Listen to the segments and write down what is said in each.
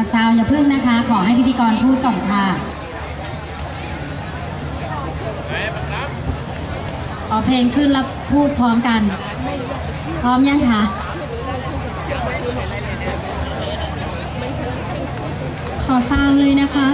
อาซาวอย่าพึ่งนะคะ ขอให้พิธีกรพูดก่อนค่ะอ๋อเพลงขึ้นแล้วพูดพร้อมกัน พร้อมยังคะขอซาวเลยนะคะ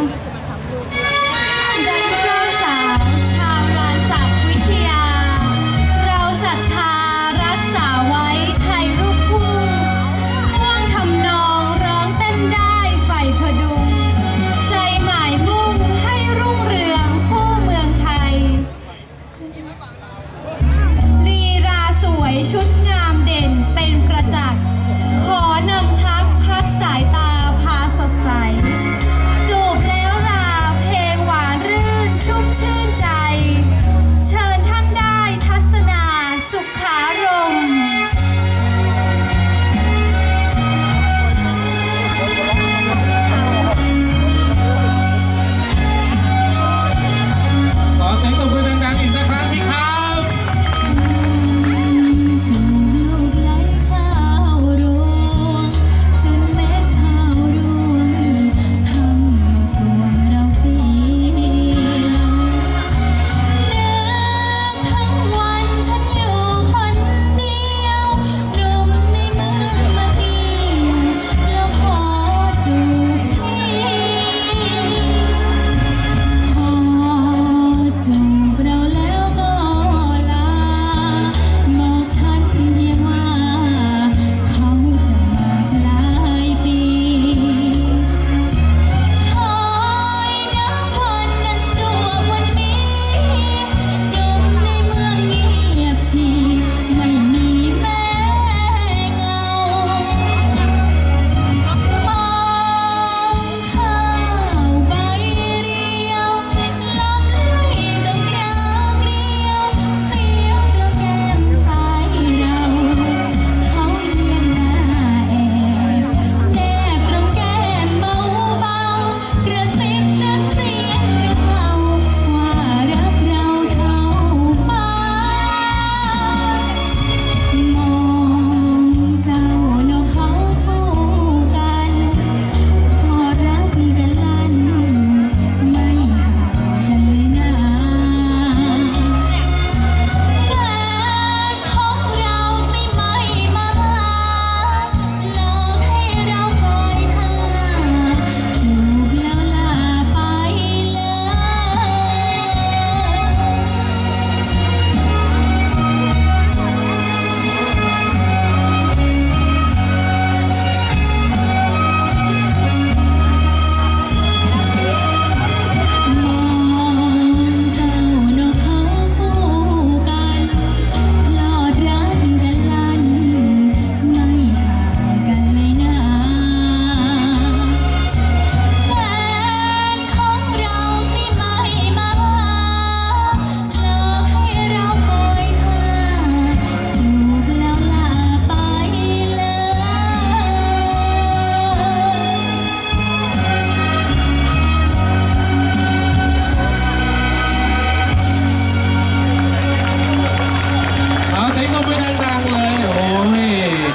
ไม่ดังเลย โอ้ย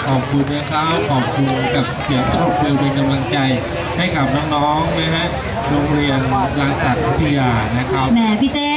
ขอบคุณนะครับขอบคุณกับเสียงตรบมือเป็นกำลังใจให้กับน้องๆนะฮะโรงเรียนรังสัตว์วิทยานะครับ แหมพี่เต้